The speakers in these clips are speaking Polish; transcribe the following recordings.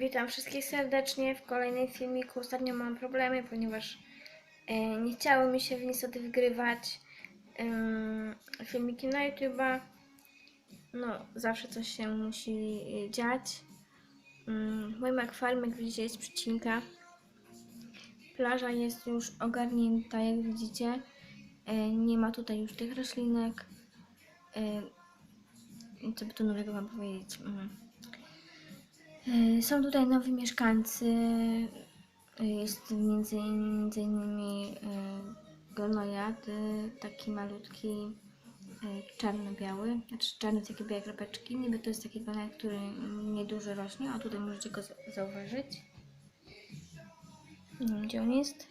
Witam wszystkich serdecznie w kolejnym filmiku. Ostatnio mam problemy, ponieważ e, nie chciało mi się niestety wgrywać filmiki na YouTube'a. No, zawsze coś się musi e, dziać. Mm, w moim akwarium, jak widzicie, jest przecinka. Plaża jest już ogarnięta, jak widzicie. E, nie ma tutaj już tych roślinek. Co by tu nowego Wam powiedzieć? E, Są tutaj nowi mieszkańcy. E, Jest między, innymi e, gonojad, taki malutki, czarno-biały, znaczy czarny takie białe kropeczki. Niby to jest taki gonojad, który nieduży rośnie, a tutaj możecie go za- zauważyć. Nie wiem, gdzie on jest.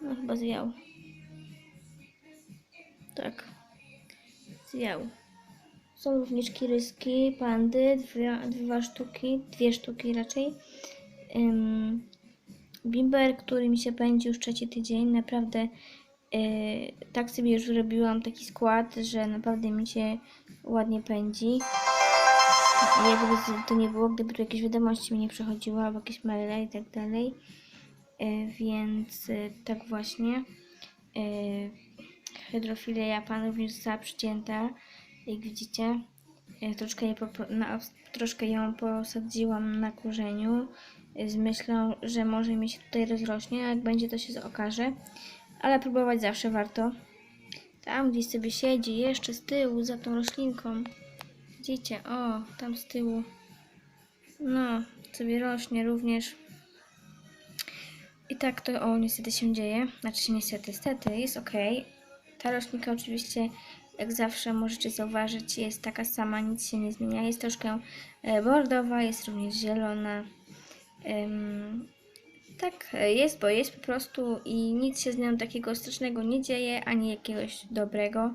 No chyba zwiał. Tak. Zwiał. Są również kiryski, pandy, dwie, dwa sztuki, dwie sztuki raczej. Ym, bimber, który mi się pędzi już trzeci tydzień. Naprawdę yy, tak sobie już wyrobiłam taki skład, że naprawdę mi się ładnie pędzi. Jakby to nie było, gdyby tu jakieś wiadomości mi nie przechodziły, albo jakieś maile i tak dalej. Yy, więc yy, tak właśnie. Yy, hydrofilia pan również została przycięta, jak widzicie. Troszkę, je troszkę ją posadziłam na korzeniu z myślą, że może mi się tutaj rozrośnie, a jak będzie to się okaże. Ale próbować zawsze warto. Tam gdzieś sobie siedzi, jeszcze z tyłu, za tą roślinką. Widzicie, o, tam z tyłu. No, sobie rośnie również. I tak to, o, niestety się dzieje. Znaczy niestety, niestety, jest ok. Ta roślinka oczywiście, jak zawsze możecie zauważyć, jest taka sama, nic się nie zmienia. Jest troszkę e, bordowa, jest również zielona. Tak e, jest, bo jest po prostu i nic się z nią takiego strasznego nie dzieje, ani jakiegoś dobrego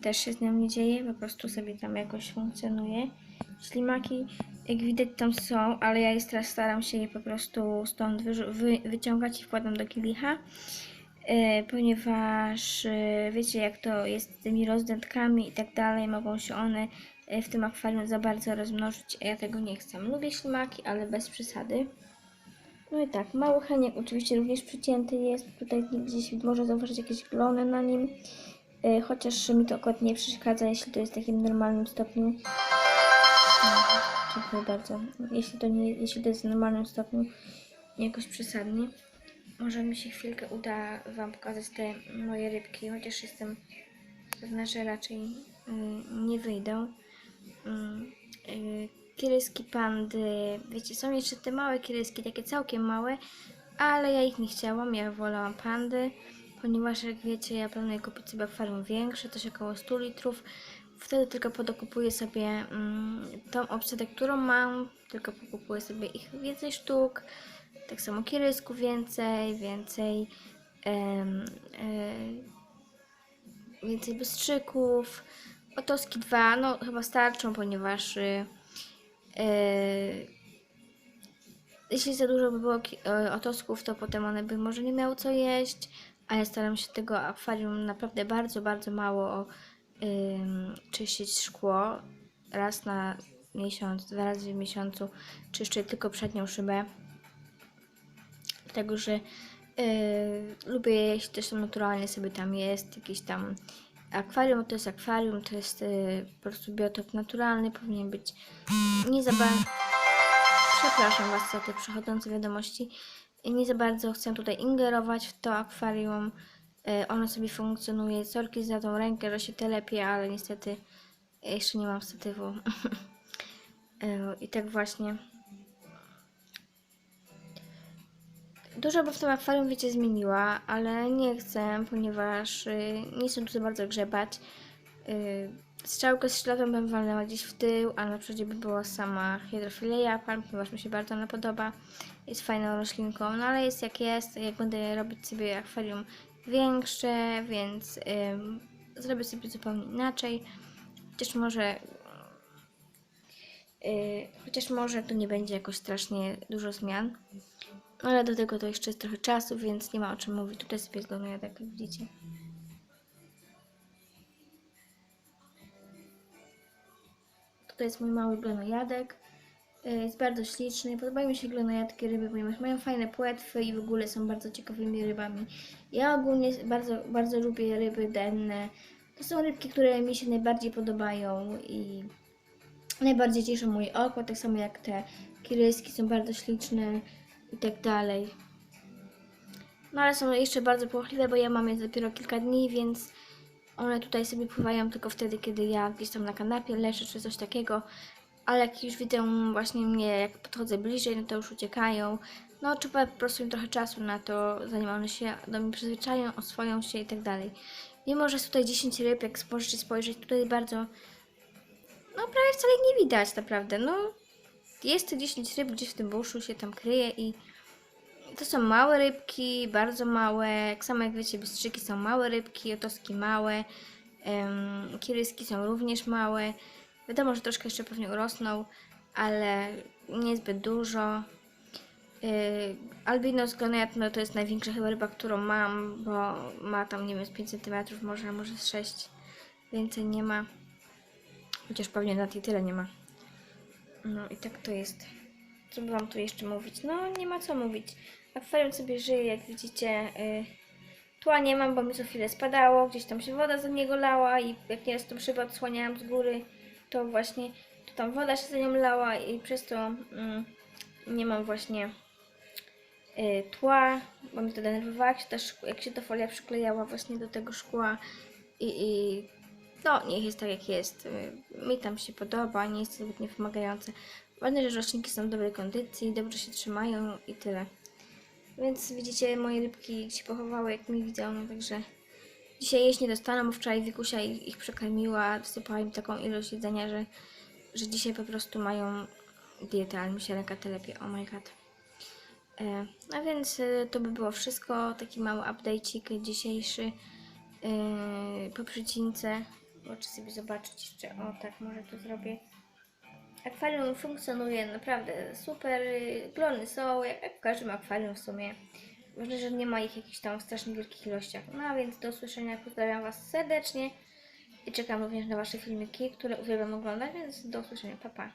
też się z nią nie dzieje, po prostu sobie tam jakoś funkcjonuje. Ślimaki, jak widać, tam są, ale ja teraz staram się je po prostu stąd wy, wyciągać i wkładam do kielicha, ponieważ e, wiecie, jak to jest z tymi rozdętkami i tak dalej, mogą się one e, w tym akwarium za bardzo rozmnożyć, a ja tego nie chcę. Lubię ślimaki, ale bez przesady. No i tak, mały heniek oczywiście również przycięty jest. Tutaj gdzieś można zauważyć jakieś glony na nim. E, Chociaż mi to akurat nie przeszkadza, jeśli to jest w takim normalnym stopniu. Dziękuję bardzo. Jeśli to, nie, jeśli to jest w normalnym stopniu, jakoś przesadnie. Może mi się chwilkę uda Wam pokazać te moje rybki, chociaż jestem pewna, że raczej y, nie wyjdą. Mm, y, Kieryski pandy, wiecie, są jeszcze te małe kieryski, takie całkiem małe, ale ja ich nie chciałam, ja wolałam pandy, ponieważ jak wiecie, ja planuję kupić sobie akwarium większe, coś około 100 litrów. Wtedy tylko podokupuję sobie mm, tą obsadę, którą mam, tylko pokupuję sobie ich więcej sztuk, tak samo kierysków więcej, więcej em, e, więcej bystrzyków, otoski dwa, no chyba starczą, ponieważ y, y, jeśli za dużo by było e, otosków, to potem one by może nie miały co jeść, a ja staram się tego akwarium naprawdę bardzo, bardzo mało ym, czyścić szkło. Raz na miesiąc, dwa razy w miesiącu czyszczę tylko przednią szybę. Dlatego, że yy, lubię jeść też naturalnie sobie tam jest, jakieś tam akwarium to jest akwarium, to jest yy, po prostu biotop naturalny, powinien być nie za bardzo... Przepraszam Was za te przechodzące wiadomości. Nie za bardzo chcę tutaj ingerować w to akwarium. E, Ono sobie funkcjonuje. Sorki za tą rękę, że się telepie, ale niestety jeszcze nie mam statywu. E, I tak właśnie. Dużo by w tym akwarium, wiecie, zmieniła, ale nie chcę, ponieważ y, nie chcę tu za bardzo grzebać. Y, strzałkę z szlatem bym walnęła gdzieś w tył, a na przodzie by była sama hydrofilia, pan, ponieważ mi się bardzo ona podoba. Jest fajną roślinką, no ale jest jak jest. Jak będę robić sobie akwarium większe, więc ym, zrobię sobie zupełnie inaczej. Chociaż może Yy, chociaż może to nie będzie jakoś strasznie dużo zmian. Ale do tego to jeszcze jest trochę czasu, więc nie ma o czym mówić. Tutaj sobie glonojadek, jak widzicie. Tutaj jest mój mały glonojadek. Y, Jest bardzo śliczny. Podobają mi się glonojadkie ryby, ponieważ mają fajne płetwy i w ogóle są bardzo ciekawymi rybami. Ja ogólnie bardzo, bardzo lubię ryby denne. To są rybki, które mi się najbardziej podobają i najbardziej cieszą moje oko, tak samo jak te kiryski są bardzo śliczne i tak dalej. No ale są jeszcze bardzo płochliwe, bo ja mam je dopiero kilka dni, więc one tutaj sobie pływają tylko wtedy, kiedy ja gdzieś tam na kanapie leżę czy coś takiego. Ale jak już widzą właśnie mnie, jak podchodzę bliżej, no to już uciekają. No trzeba po prostu im trochę czasu na to, zanim one się do mnie przyzwyczają, oswoją się i tak dalej. Mimo, że jest tutaj 10 ryb, jak możecie spojrzeć, tutaj bardzo, no prawie wcale nie widać naprawdę, no. Jest te 10 ryb gdzieś w tym buszu się tam kryje i to są małe rybki, bardzo małe. Jak samo jak wiecie, bystrzyki są małe rybki, otoski małe, um, kiryski są również małe. Wiadomo, że troszkę jeszcze pewnie urosną, ale niezbyt dużo. Yy, albinos goniat, no to jest największa chyba ryba, którą mam, bo ma tam, nie wiem, z 5 cm, może, może z 6. Więcej nie ma. Chociaż pewnie na tej tyle nie ma. No i tak to jest. Co by wam tu jeszcze mówić? No, nie ma co mówić. Akwarium sobie żyje, jak widzicie. Y, tła nie mam, bo mi co chwilę spadało, gdzieś tam się woda za niego lała i jak nieraz tą szybę odsłaniałam z góry, to właśnie to tam woda się za nią lała i przez to mm, nie mam właśnie y, tła, bo mi to denerwowało, jak się, ta, jak się ta folia przyklejała właśnie do tego szkła i, i no, niech jest tak jak jest. Mi tam się podoba, nie jest to zbyt niewymagające. Ważne, że roślinki są w dobrej kondycji, dobrze się trzymają i tyle. Więc widzicie, moje rybki się pochowały, jak mi widzą, no także dzisiaj jeść nie dostaną, bo wczoraj Wikusia ich, ich przekarmiła, wsypała im taką ilość jedzenia, że, że dzisiaj po prostu mają dietę, ale mi się ręka telepie, oh my god. E, więc e, to by było wszystko, taki mały update'cik dzisiejszy e, po przycince. Możecie sobie zobaczyć jeszcze, o tak, może to zrobię. Akwarium funkcjonuje naprawdę super. Glony są, jak w każdym akwarium w sumie. Ważne, że nie ma ich jakichś tam w strasznie wielkich ilościach. No a więc do usłyszenia. Pozdrawiam Was serdecznie i czekam również na Wasze filmiki, które uwielbiam oglądać, więc do usłyszenia. Pa, pa.